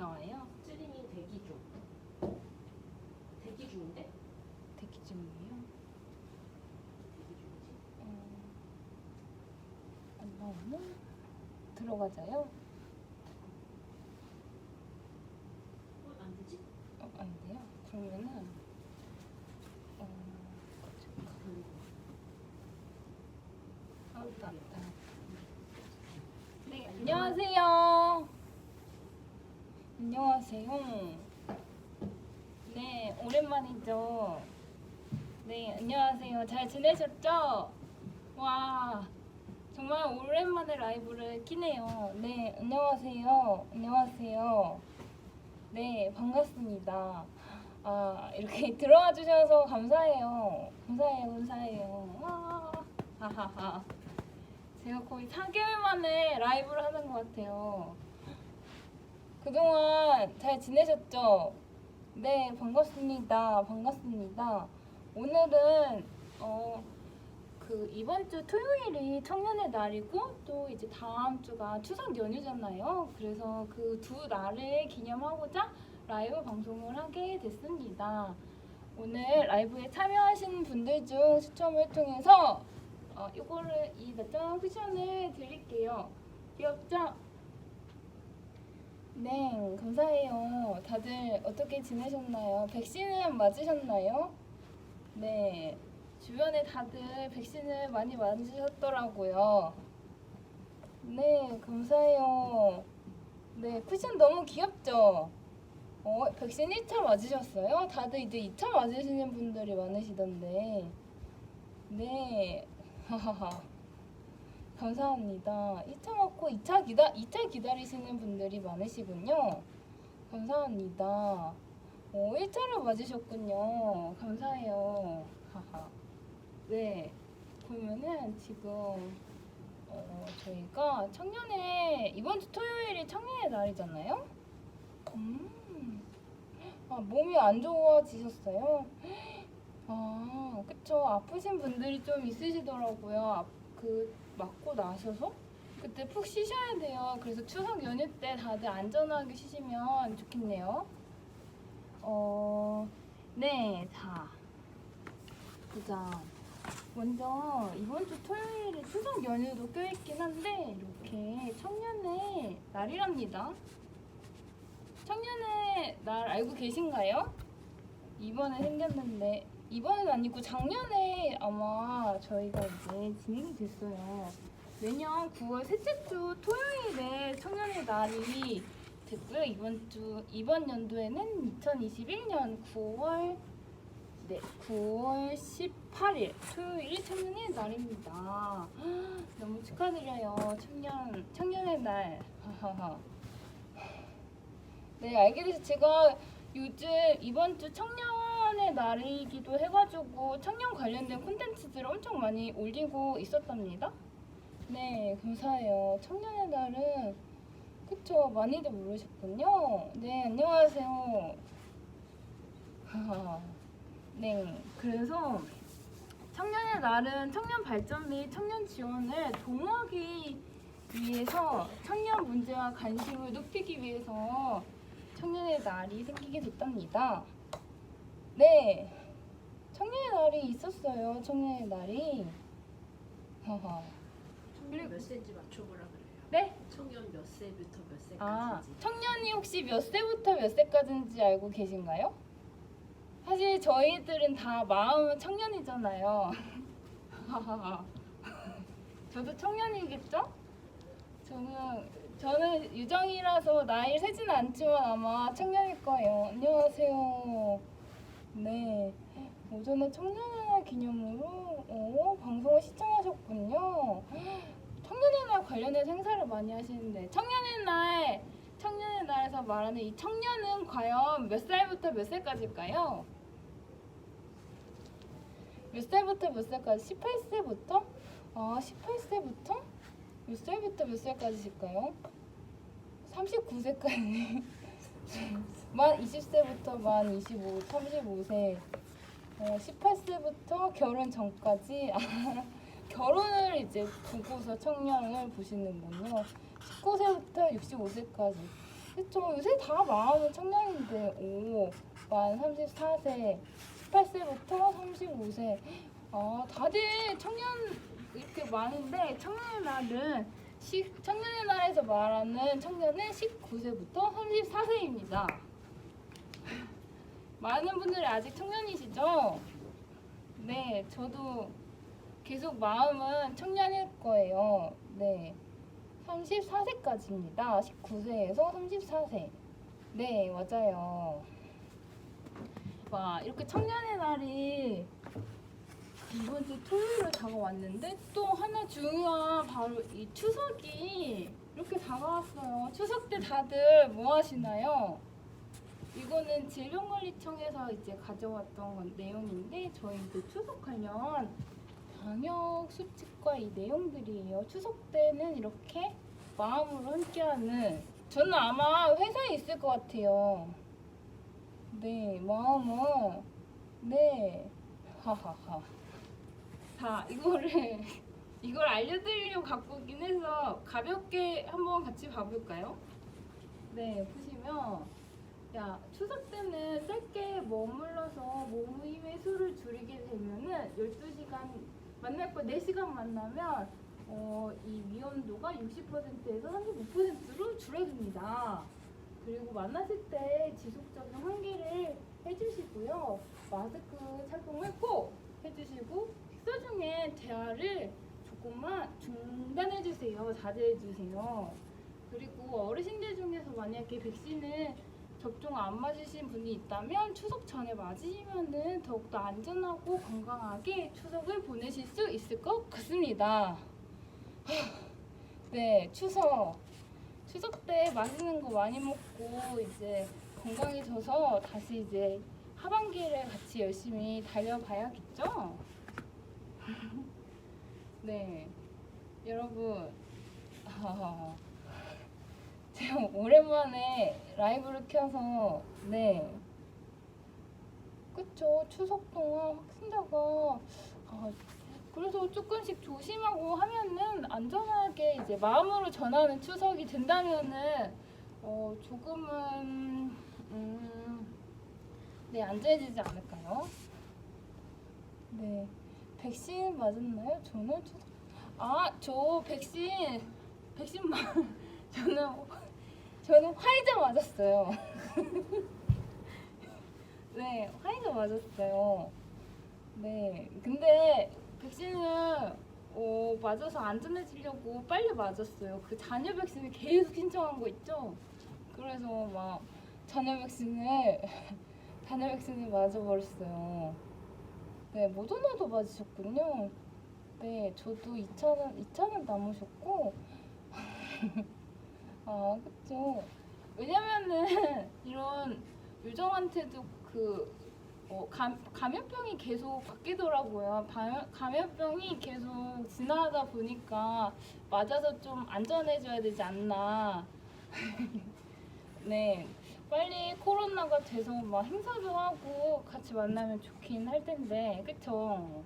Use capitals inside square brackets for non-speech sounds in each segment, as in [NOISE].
나와요? 찌링이 대기 중. 대기 중인데? 대기 중이에요. 대기 중이지. 어, 안 나오나? 들어가자요? 어, 안 되지? 어, 안 돼요. 그러면은 어, 아, 나, 나. 네, 안녕하세요. 안녕하세요. 네, 오랜만이죠. 네, 안녕하세요. 잘 지내셨죠? 와, 정말 오랜만에 라이브를 키네요. 네, 안녕하세요. 안녕하세요. 네, 반갑습니다. 아, 이렇게 [LAUGHS] 들어와 주셔서 감사해요. 감사해요, 감사해요. 와, 하하하. 제가 거의 4개월 만에 라이브를 하는 것 같아요. 그동안 잘 지내셨죠? 네, 반갑습니다. 반갑습니다. 오늘은, 어, 그 이번 주 토요일이 청년의 날이고 또 이제 다음 주가 추석 연휴잖아요. 그래서 그 두 날을 기념하고자 라이브 방송을 하게 됐습니다. 오늘 라이브에 참여하신 분들 중 추첨을 통해서 어, 이거를 이 나짱 쿠션을 드릴게요. 귀엽죠? 네, 감사해요. 다들 어떻게 지내셨나요? 백신은 맞으셨나요? 네, 주변에 다들 백신을 많이 맞으셨더라고요. 네, 감사해요. 네, 쿠션 너무 귀엽죠? 어, 백신 1차 맞으셨어요? 다들 이제 2차 맞으시는 분들이 많으시던데. 네, 하하하. 감사합니다. 1차 맞고 2차 기다 2차 기다리시는 분들이 많으시군요. 감사합니다. 오, 1차를 맞으셨군요. 감사해요. 하하. 네. 그러면은 지금 어, 저희가 청년의 이번 주 토요일이 청년의 날이잖아요. 음. 아, 몸이 안 좋아지셨어요? 아, 그쵸. 아프신 분들이 좀 있으시더라고요. 아, 그 맞고 나셔서 그때 푹 쉬셔야 돼요. 그래서 추석 연휴 때 다들 안전하게 쉬시면 좋겠네요. 어, 네, 자, 보자. 먼저 이번 주 토요일에 추석 연휴도 껴있긴 한데 이렇게 청년의 날이랍니다. 청년의 날 알고 계신가요? 이번에 생겼는데 이번은 아니고 작년에 아마 저희가 이제 진행이 됐어요. 매년 9월 셋째 주 토요일에 청년의 날이 됐고요. 이번 주 이번 연도에는 2021년 9월 네 9월 18일 토요일이 청년의 날입니다. [GASPS] 너무 축하드려요. 청년 청년의 날. [LAUGHS] 네 알게 돼서 제가 요즘 이번 주 청년 의 날이기도 해가지고 청년 관련된 콘텐츠들을 엄청 많이 올리고 있었답니다. 네, 감사해요. 청년의 날은 그쵸 많이들 모르셨군요. 네, 안녕하세요. 네, 그래서 청년의 날은 청년 발전 및 청년 지원을 도모하기 위해서 청년 문제와 관심을 높이기 위해서 청년의 날이 생기게 됐답니다. 네, 청년의 날이 있었어요. 청년의 날이. 하하. 청년 몇 세인지 맞춰보라 그래요. 네? 청년 몇 세부터 몇 세까지인지. 아, 청년이 혹시 몇 세부터 몇 세까지인지 알고 계신가요? 사실 저희들은 다 마음은 청년이잖아요. 저도 청년이겠죠? 저는 저는 유정이라서 나이 세진 않지만 아마 청년일 거예요. 안녕하세요. 네. 오전에 청년의 날 기념으로 어, 방송을 시청하셨군요. 청년의 날 관련된 행사를 많이 하시는데 청년의 날 청년의 날에서 말하는 이 청년은 과연 몇 살부터 몇 살까지일까요? 몇 살부터 몇 살까지? 18세부터? 아, 18세부터? 몇 살부터 몇 살까지일까요? 39세까지. 만 20세부터 만 25, 35세. 어, 18세부터 결혼 전까지. 아, [LAUGHS] 결혼을 이제 보고서 청년을 보시는군요. 19세부터 65세까지. 그쵸 요새 다 마음은 청년인데 오 만 34세 18세부터 35세 아 다들 청년 이렇게 많은데 청년의 날은 시, 청년의 날에서 말하는 청년은 19세부터 34세입니다 많은 분들이 아직 청년이시죠? 네 저도 계속 마음은 청년일 거예요 네 34세까지입니다. 19세에서 34세. 네, 맞아요. 와, 이렇게 청년의 날이 이번 주 토요일에 다가왔는데 또 하나 중요한 바로 이 추석이 이렇게 다가왔어요. 추석 때 다들 뭐 하시나요? 이거는 질병관리청에서 이제 가져왔던 건 내용인데 저희 이제 추석 관련 방역 수칙과 이 내용들이에요. 추석 때는 이렇게 마음으로 함께하는 저는 아마 회사에 있을 것 같아요. 네, 마음은 네, 하하하. 자, 이거를 [LAUGHS] 이걸 알려드리려고 갖고 오긴 해서 가볍게 한번 같이 봐볼까요? 네, 보시면 야 추석 때는 짧게 머물러서 모임의 수를 줄이게 되면은 12시간 만날 거 4시간 만나면 어, 이 위험도가 60%에서 35%로 줄어듭니다. 그리고 만났을 때 지속적인 환기를 해주시고요. 마스크 착용을 꼭 해주시고 중에 대화를 조금만 중단해주세요. 자제해주세요. 그리고 어르신들 중에서 만약에 백신을 접종 안 맞으신 분이 있다면 추석 전에 맞으시면은 더욱더 안전하고 건강하게 추석을 보내실 수 있을 것 같습니다. 하, 네, 추석. 추석 때 맛있는 거 많이 먹고 이제 건강해져서 다시 이제 하반기를 같이 열심히 달려봐야겠죠? 네, 여러분. [LAUGHS] 제가 오랜만에 라이브를 켜서 네 그쵸 추석 동안 확진자가 아, 그래서 조금씩 조심하고 하면은 안전하게 이제 마음으로 전하는 추석이 된다면은 어 조금은 음, 네 안전해지지 않을까요? 네 백신 맞았나요? 저는 아저 백신 백신 맞 [LAUGHS] 저는 저는 화이자 맞았어요. [LAUGHS] 네, 화이자 맞았어요. 네, 근데 백신을 어, 맞아서 안전해지려고 빨리 맞았어요. 그 잔여 백신을 계속 신청한 거 있죠? 그래서 막 잔여 백신을 [LAUGHS] 잔여 백신을 맞아버렸어요. 네, 모더나도 맞으셨군요. 네, 저도 2차는 2차는 남으셨고. [LAUGHS] 아, 그쵸. 왜냐면은 [LAUGHS] 이런 유정한테도 그 어, 감, 감염병이 계속 바뀌더라고요. 감염, 감염병이 계속 진화하다 보니까 맞아서 좀 안전해져야 되지 않나. [LAUGHS] 네. 빨리 코로나가 돼서 막 행사도 하고 같이 만나면 좋긴 할 텐데, 그쵸?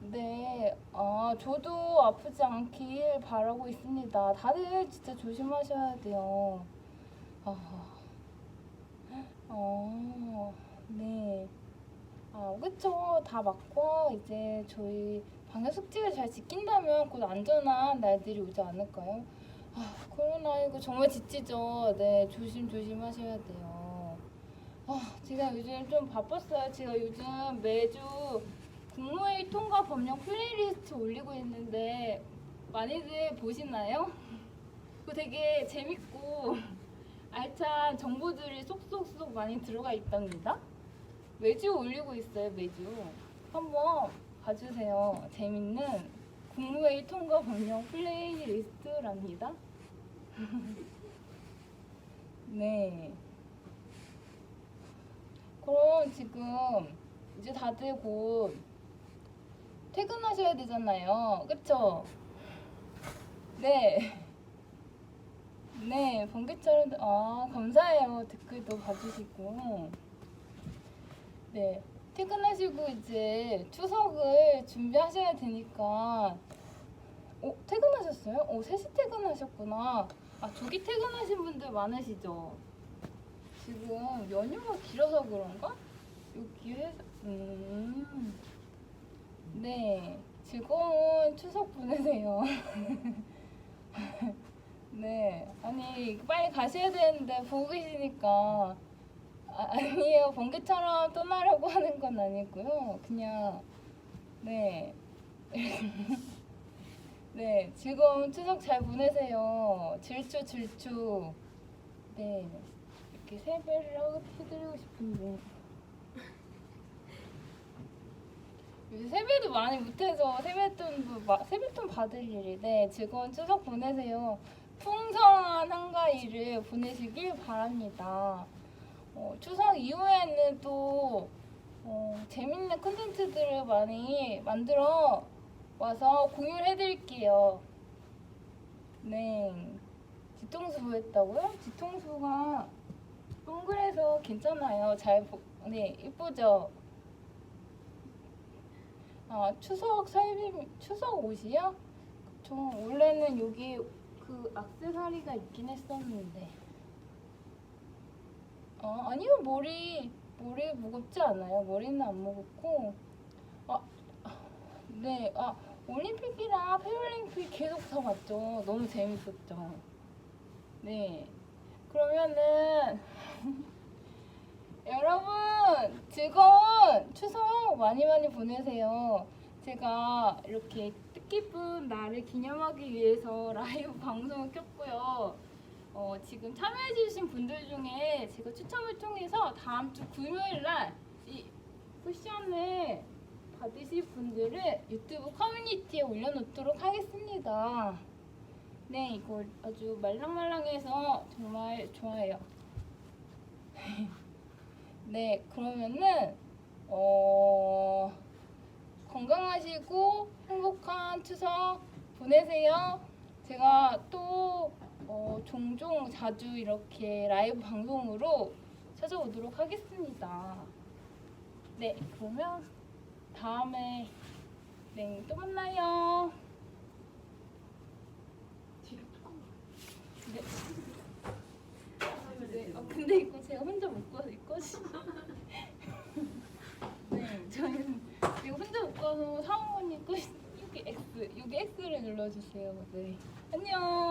네, 아, 저도 아프지 않길 바라고 있습니다. 다들 진짜 조심하셔야 돼요. 아, 어, 네. 아, 그쵸. 다 맞고, 이제 저희 방역 수칙을 잘 지킨다면 곧 안전한 날들이 오지 않을까요? 아, 코로나19 정말 지치죠. 네, 조심조심 하셔야 돼요. 아, 제가 요즘 좀 바빴어요. 제가 요즘 매주 국무회의 통과 법령 플레이리스트 올리고 있는데 많이들 보시나요? 그거 되게 재밌고 알찬 정보들이 쏙쏙쏙 많이 들어가 있답니다. 매주 올리고 있어요, 매주. 한번 봐주세요. 재밌는 국무회의 통과 법령 플레이리스트랍니다. [LAUGHS] 네. 그럼 지금 이제 다들 곧 퇴근하셔야 되잖아요. 그쵸? 네. [LAUGHS] 네, 번개처럼, 아, 감사해요. 댓글도 봐주시고. 네, 퇴근하시고 이제 추석을 준비하셔야 되니까 어, 퇴근하셨어요? 어, 3시 퇴근하셨구나. 아, 조기 퇴근하신 분들 많으시죠? 지금 연휴가 길어서 그런가? 여기 회사, 음. 네. 즐거운 추석 보내세요. [LAUGHS] 네. 아니, 빨리 가셔야 되는데 보고 계시니까. 아, 아니에요. 번개처럼 떠나려고 하는 건 아니고요. 그냥, 네. [LAUGHS] 네, 즐거운 추석 잘 보내세요. 질주, 질주. 네, 이렇게 세배를 해드리고 싶은데. 요새 세배도 많이 못해서 세뱃돈도 마- 세뱃돈 받을 일이 네 즐거운 추석 보내세요. 풍성한 한가위를 보내시길 바랍니다. 어, 추석 이후에는 또 어, 재밌는 콘텐츠들을 많이 만들어 와서 공유를 해드릴게요. 네. 뒤통수 뭐 했다고요? 뒤통수가 동그래서 괜찮아요. 잘 보, 네, 이쁘죠? 아, 추석 설비, 추석 옷이요? 저 원래는 여기 그 악세사리가 있긴 했었는데. 아, 아니요, 머리, 머리 무겁지 않아요. 머리는 안 무겁고. 아, 네, 아, 올림픽이랑 패럴림픽 계속 다 봤죠. 너무 재밌었죠. 네. 그러면은, [LAUGHS] 여러분, 즐거운 추석 많이 많이 보내세요. 제가 이렇게 뜻깊은 날을 기념하기 위해서 라이브 [LAUGHS] 방송을 켰고요. 어, 지금 참여해주신 분들 중에 제가 추첨을 통해서 다음 주 금요일 날 이 쿠션을 받으실 분들은 유튜브 커뮤니티에 올려놓도록 하겠습니다. 네, 이거 아주 말랑말랑해서 정말 좋아요. [LAUGHS] 네, 그러면은 어, 건강하시고 행복한 추석 보내세요. 제가 또 어, 종종 자주 이렇게 라이브 방송으로 찾아오도록 하겠습니다. 네, 그러면 다음에 네, 또 만나요. 네. 네. 어, 근데 이거 제가 혼자 못 가서 이거지. [LAUGHS] 네, 저희는 이거 혼자 못 가서 사모님 거 여기 X, 여기 X를 눌러주세요. 네, 안녕.